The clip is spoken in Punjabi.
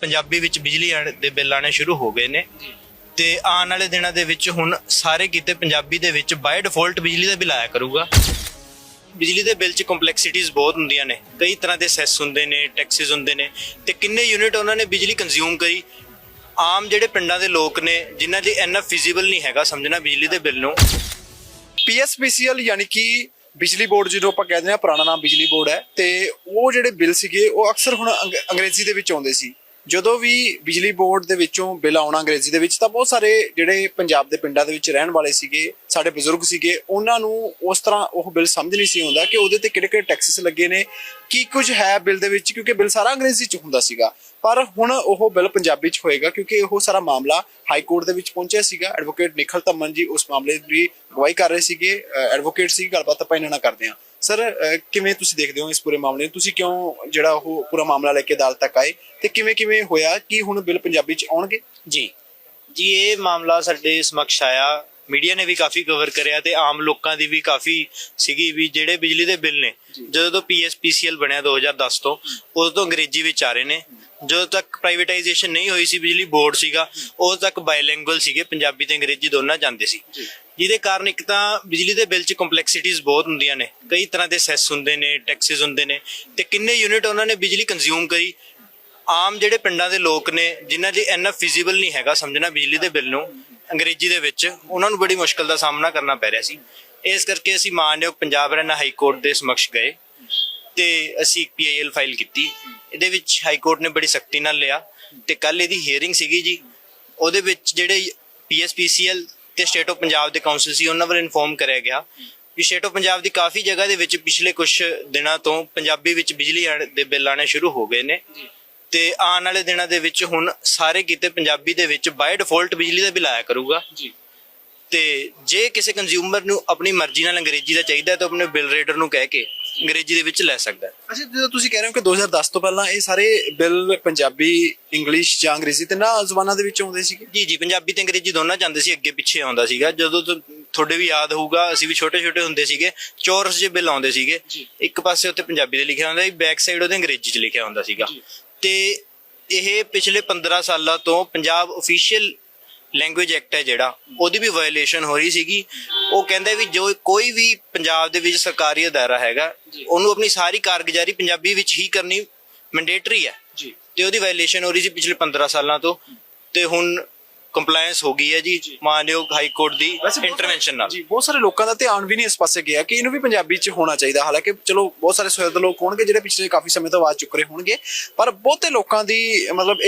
ਪੰਜਾਬੀ ਵਿੱਚ ਬਿਜਲੀ ਆਣ- ਦੇ ਬਿੱਲ ਆਣੇ ਸ਼ੁਰੂ ਹੋ ਗਏ ਨੇ। ਤੇ ਆਉਣ ਵਾਲੇ ਦਿਨਾਂ ਦੇ ਵਿੱਚ ਹੁਣ ਸਾਰੇ ਕਿਤੇ ਪੰਜਾਬੀ ਦੇ ਵਿੱਚ ਬਾਈ ਡਿਫਾਲਟ ਬਿਜਲੀ ਦਾ ਬਿੱਲ ਆਇਆ ਕਰੂਗਾ। ਬਿਜਲੀ ਦੇ ਬਿੱਲ 'ਚ ਕੰਪਲੈਕਸਿਟੀਜ਼ ਬਹੁਤ ਹੁੰਦੀਆਂ ਨੇ। ਕਈ ਤਰ੍ਹਾਂ ਦੇ ਸੈਸ ਹੁੰਦੇ ਨੇ ਟੈਕਸਿਸ ਹੁੰਦੇ ਨੇ। ਤੇ ਕਿੰਨੇ ਯੂਨਿਟ ਉਹਨਾਂ ਨੇ ਬਿਜਲੀ ਕੰਜ਼ਿਊਮ ਕਰੀ। ਆਮ ਜਿਹੜੇ ਪਿੰਡਾਂ ਦੇ ਲੋਕ ਨੇ, ਜਿਨ੍ਹਾਂ ਲਈ ਇੰਨਾ ਫਿਜ਼ੀਬਲ ਨਹੀਂ ਹੈਗਾ ਸਮਝਣਾ ਬਿਜਲੀ ਦੇ ਬਿੱਲ ਨੂੰ। ਪੀਐਸਪੀਸੀਐਲ ਯਾਨੀ ਕਿ ਬਿਜਲੀ ਬੋਰਡ ਜਿਹਨੂੰ ਆਪਾਂ ਕਹਿੰਦੇ ਆ ਪੁਰਾਣਾ ਨਾਮ ਬਿਜਲੀ ਬੋਰਡ ਹੈ। ਤੇ ਉਹ ਜਿਹੜੇ ਬਿੱਲ ਸੀਗੇ, ਉਹ ਅਕਸਰ ਹੁਣ ਅੰਗ- ਅੰਗਰੇਜ਼ੀ ਦੇ ਵਿੱਚ ਆਉਂਦੇ ਸੀ। ਜਦੋਂ ਵੀ ਬਿਜਲੀ ਬੋਰਡ ਦੇ ਵਿੱਚੋਂ ਬਿੱਲ ਆਉਣਾ ਅੰਗਰੇਜ਼ੀ ਦੇ ਵਿੱਚ, ਤਾਂ ਬਹੁਤ ਸਾਰੇ ਜਿਹੜੇ ਪੰਜਾਬ ਦੇ ਪਿੰਡਾਂ ਦੇ ਵਿੱਚ ਰਹਿਣ ਵਾਲੇ ਸੀਗੇ, ਸਾਡੇ ਬਜ਼ੁਰਗ ਸੀਗੇ, ਉਹਨਾਂ ਨੂੰ ਉਸ ਤਰ੍ਹਾਂ ਉਹ ਬਿੱਲ ਸਮਝ ਨਹੀਂ ਸੀ ਆਉਂਦਾ ਕਿ ਉਹਦੇ ਤੇ ਕਿਹੜੇ ਕਿਹੜੇ ਟੈਕਸਸ ਲੱਗੇ ਨੇ, ਕੀ ਕੁਝ ਹੈ ਬਿੱਲ ਦੇ ਵਿੱਚ, ਕਿਉਂਕਿ ਬਿੱਲ ਸਾਰਾ ਅੰਗਰੇਜ਼ੀ ਚ ਹੁੰਦਾ ਸੀਗਾ। ਪਰ ਹੁਣ ਉਹ ਬਿੱਲ ਪੰਜਾਬੀ ਚ ਹੋਏਗਾ, ਕਿਉਂਕਿ ਉਹ ਸਾਰਾ ਮਾਮਲਾ ਹਾਈ ਕੋਰਟ ਦੇ ਵਿੱਚ ਪਹੁੰਚਿਆ ਸੀਗਾ। ਐਡਵੋਕੇਟ ਨਿਖਲ ਧੰਮਨ ਜੀ ਉਸ ਮਾਮਲੇ ਦੀ ਅਗਵਾਈ ਕਰ ਰਹੇ ਸੀਗੇ ਐਡਵੋਕੇਟ ਸੀ ਗੱਲਬਾਤ ਆਪਾਂ ਇਹਨਾਂ ਨਾਲ ਕਰਦੇ ਹਾਂ। ਸਰ ਕਿਵੇਂ ਤੁਸੀਂ ਦੇਖਦੇ ਹੋ ਇਸ ਪੂਰੇ ਮਾਮਲੇ ਨੂੰ? ਤੁਸੀਂ ਕਿਉਂ ਜਿਹੜਾ ਉਹ ਪੂਰਾ ਮਾਮਲਾ ਲੈ ਕੇ ਅਦਾਲਤ ਤੱਕ ਆਏ? ਤੇ ਕਿਵੇਂ ਕਿਵੇਂ ਹੋਇਆ? ਕਿ ਹੁਣ ਬਿੱਲ ਪੰਜਾਬੀ ਚ ਆਉਣਗੇ? ਜੀ। ਜੀ ਇਹ ਮਾਮਲਾ ਸਾਡੇ ਸਮਕਸ਼ ਆਇਆ। ਮੀਡੀਆ ਨੇ ਵੀ ਕਾਫੀ ਕਵਰ ਕਰਿਆ ਤੇ ਆਮ ਲੋਕਾਂ ਦੀ ਵੀ ਕਾਫੀ ਸੀਗੀ ਵੀ ਜਿਹੜੇ ਬਿਜਲੀ ਦੇ ਬਿੱਲ ਨੇ। ਜਦੋਂ ਤੋਂ ਪੀਐਸਪੀਸੀਐਲ ਬਣਿਆ 2010 ਤੋਂ ਉਦੋਂ ਤੋਂ ਅੰਗਰੇਜ਼ੀ ਵਿੱਚ ਆ ਰਹੇ ਨੇ। ਜਦੋਂ ਤੱਕ ਪ੍ਰਾਈਵੇਟਾਈਜੇਸ਼ਨ ਨਹੀਂ ਹੋਈ ਸੀ ਬਿਜਲੀ ਬੋਰਡ ਸੀਗਾ ਉਦੋਂ ਤੱਕ ਬਾਇਲਿੰਗੁਅਲ ਸੀਗੇ ਪੰਜਾਬੀ ਤੇ ਅੰਗਰੇਜ਼ੀ ਦੋਨਾਂ ਜਾਂਦੇ ਸੀ। ਜਿਹਦੇ ਕਾਰਨ ਇੱਕ ਤਾਂ ਬਿਜਲੀ ਦੇ ਬਿੱਲ 'ਚ ਕੰਪਲੈਕਸਿਟੀਜ਼ ਬਹੁਤ ਹੁੰਦੀਆਂ ਨੇ। ਕਈ ਤਰ੍ਹਾਂ ਦੇ ਸੈਸ ਹੁੰਦੇ ਨੇ ਟੈਕਸਿਸ ਹੁੰਦੇ ਨੇ ਤੇ ਕਿੰਨੇ ਯੂਨਿਟ ਉਹਨਾਂ ਨੇ ਬਿਜਲੀ ਕੰਜ਼ਿਊਮ ਕਰੀ। ਆਮ ਜਿਹੜੇ ਪਿੰਡਾਂ ਦੇ ਲੋਕ ਨੇ ਜਿਨ੍ਹਾਂ ਲਈ ਇੰਨਾ ਫਿਜ਼ੀਬਲ ਨਹੀਂ ਹੈਗਾ ਸਮਝਣਾ ਬਿਜਲੀ ਦੇ ਬਿੱਲ ਨੂੰ ਅੰਗਰੇਜ਼ੀ ਦੇ ਵਿੱਚ ਉਹਨਾਂ ਨੂੰ ਬੜੀ ਮੁਸ਼ਕਲ ਦਾ ਸਾਹਮਣਾ ਕਰਨਾ ਪੈ ਰਿਹਾ ਸੀ। ਇਸ ਕਰਕੇ ਅਸੀਂ ਮਾਨਯੋਗ ਪੰਜਾਬ ਹਰਿਆਣਾ ਹਾਈ ਕੋਰਟ ਦੇ ਸਮਕਸ਼ ਗਏ। ਤੇ ਅਸੀਂ ਪੀਆਈਐਲ ਫਾਈਲ ਕੀਤੀ। ਇਹਦੇ ਵਿੱਚ ਹਾਈ ਕੋਰਟ ਨੇ ਬੜੀ ਸਖਤੀ ਨਾਲ ਲਿਆ ਤੇ ਕੱਲ ਇਹਦੀ ਹੀਅਰਿੰਗ ਸੀਗੀ ਜੀ। ਉਹਦੇ ਵਿੱਚ ਜਿਹੜੇ ਪੀਐਸਪੀਸੀਐਲ ਤੇ ਸਟੇਟ ਆਫ ਪੰਜਾਬ ਦੇ ਕਾਉਂਸਲ ਸੀ ਉਹਨਾਂ ਵੱਲ ਇਨਫੋਰਮ ਕਰਿਆ ਗਿਆ ਵੀ ਸਟੇਟ ਆਫ ਪੰਜਾਬ ਦੀ ਕਾਫੀ ਜਗ੍ਹਾ ਦੇ ਵਿੱਚ ਪਿਛਲੇ ਕੁਝ ਦਿਨਾਂ ਤੋਂ ਪੰਜਾਬੀ ਵਿੱਚ ਬਿਜਲੀ ਦੇ ਬਿੱਲ ਆਣੇ ਸ਼ੁਰੂ ਹੋ ਗਏ ਨੇ। ਤੇ ਆਉਣ ਵਾਲੇ ਦਿਨਾਂ ਦੇ ਵਿੱਚ ਹੁਣ ਸਾਰੇ ਕਿਤੇ ਪੰਜਾਬੀ ਦੇ ਵਿੱਚ ਬਾਈ ਡਿਫਾਲਟ ਬਿਜਲੀ ਦਾ ਬਿੱਲ ਆਇਆ ਕਰੂਗਾ। ਜੀ। ਤੇ ਜੇ ਕਿਸੇ ਕੰਜ਼ਿਊਮਰ ਨੂੰ ਆਪਣੀ ਮਰਜ਼ੀ ਨਾਲ ਅੰਗਰੇਜ਼ੀ ਦਾ ਚਾਹੀਦਾ ਤਾਂ ਆਪਣੇ ਬਿੱਲ ਰੇਡਰ ਨੂੰ ਕਹਿ ਕੇ ਅੰਗਰੇਜ਼ੀ ਦੇ ਵਿੱਚ ਲੈ ਸਕਦਾ ਹੈ। ਅੱਛਾ ਜਦੋਂ ਤੁਸੀਂ ਕਹਿ ਰਹੇ ਹੋ ਕਿ 2010 ਤੋਂ ਪਹਿਲਾਂ ਇਹ ਸਾਰੇ ਬਿੱਲ ਪੰਜਾਬੀ ਇੰਗਲਿਸ਼ ਜਾਂ ਅੰਗਰੇਜ਼ੀ ਤੇ ਨਾ ਜ਼ੁਬਾਨਾਂ ਦੇ ਵਿੱਚ ਆਉਂਦੇ ਸੀਗੇ? ਜੀ ਜੀ ਪੰਜਾਬੀ ਤੇ ਅੰਗਰੇਜ਼ੀ ਦੋਨਾਂ ਜਾਂਦੇ ਸੀ ਅੱਗੇ ਪਿੱਛੇ ਆਉਂਦਾ ਸੀਗਾ। ਜਦੋਂ ਤੋਂ ਤੁਹਾਡੇ ਵੀ ਯਾਦ ਹੋਊਗਾ ਅਸੀਂ ਵੀ ਛੋਟੇ ਛੋਟੇ ਹੁੰਦੇ ਸੀਗੇ ਚੌਰਸ ਜਿਹੇ ਬਿੱਲ ਆਉਂਦੇ ਸੀਗੇ। ਇੱਕ ਪਾਸੇ ਉੱਤੇ ਪੰਜਾਬੀ ਦੇ ਲਿਖਿਆ ਹੁੰਦਾ ਸੀ ਬੈਕ ਸਾਈਡ ਉਹਦੇ ਅੰਗਰੇਜ਼ੀ 'ਚ ਲਿਖਿਆ ਹੁੰਦਾ ਸੀਗਾ। ਤੇ ਇਹ ਪਿਛਲੇ 15 ਸਾਲਾਂ ਤੋਂ ਪੰਜਾਬ ਅਫੀਸ਼ੀਅਲ ਲੈਂਗੁਏਜ ਐਕਟ ਹੈ ਜਿਹੜਾ ਉਹਦੀ ਵੀ ਵਾਇਓਲੇਸ਼ਨ ਹੋ ਰਹੀ ਸੀਗੀ। ਉਹ ਕਹਿੰਦਾ ਵੀ ਜੋ ਕੋਈ ਵੀ ਪੰਜਾਬ ਦੇ ਵਿੱਚ ਸਰਕਾਰੀ ਅਦਾਰਾ ਹੈਗਾ ਉਹਨੂੰ ਆਪਣੀ ਸਾਰੀ ਕਾਰਗੁਜ਼ਾਰੀ ਪੰਜਾਬੀ ਵਿੱਚ ਹੀ ਕਰਨੀ ਮੈਂਡੇਟਰੀ ਹੈ। ਜੀ। ਤੇ ਉਹਦੀ ਵਾਇਓਲੇਸ਼ਨ ਹੋ ਰਹੀ ਸੀ ਪਿਛਲੇ 15 ਸਾਲਾਂ ਤੋਂ। ਤੇ ਹੁਣ ਕੰਪਲਾਈਂਸ ਹੋ ਗਈ ਹੈ ਜੀ ਮਾਨਯੋਗ ਹਾਈ ਕੋਰਟ ਦੀ ਇੰਟਰਵੈਂਸ਼ਨ ਨਾਲ। ਜੀ ਬਹੁਤ ਸਾਰੇ ਲੋਕਾਂ ਦਾ ਧਿਆਨ ਵੀ ਨਹੀਂ ਇਸ ਪਾਸੇ ਗਿਆ ਕਿ ਇਹਨੂੰ ਵੀ ਪੰਜਾਬੀ ਚ ਹੋਣਾ ਚਾਹੀਦਾ। ਹਾਲਾਂਕਿ ਚਲੋ ਬਹੁਤ ਸਾਰੇ ਸੁਹਿਰਦ ਲੋਕ ਹੋਣਗੇ ਜਿਹੜੇ ਪਿਛਲੇ ਕਾਫੀ ਸਮੇਂ ਤੋਂ ਆਵਾਜ਼ ਚੁੱਕ ਰਹੇ ਹੋਣਗੇ ਪਰ ਬਹੁਤੇ ਲੋਕਾਂ ਦੀ ਮਤਲਬ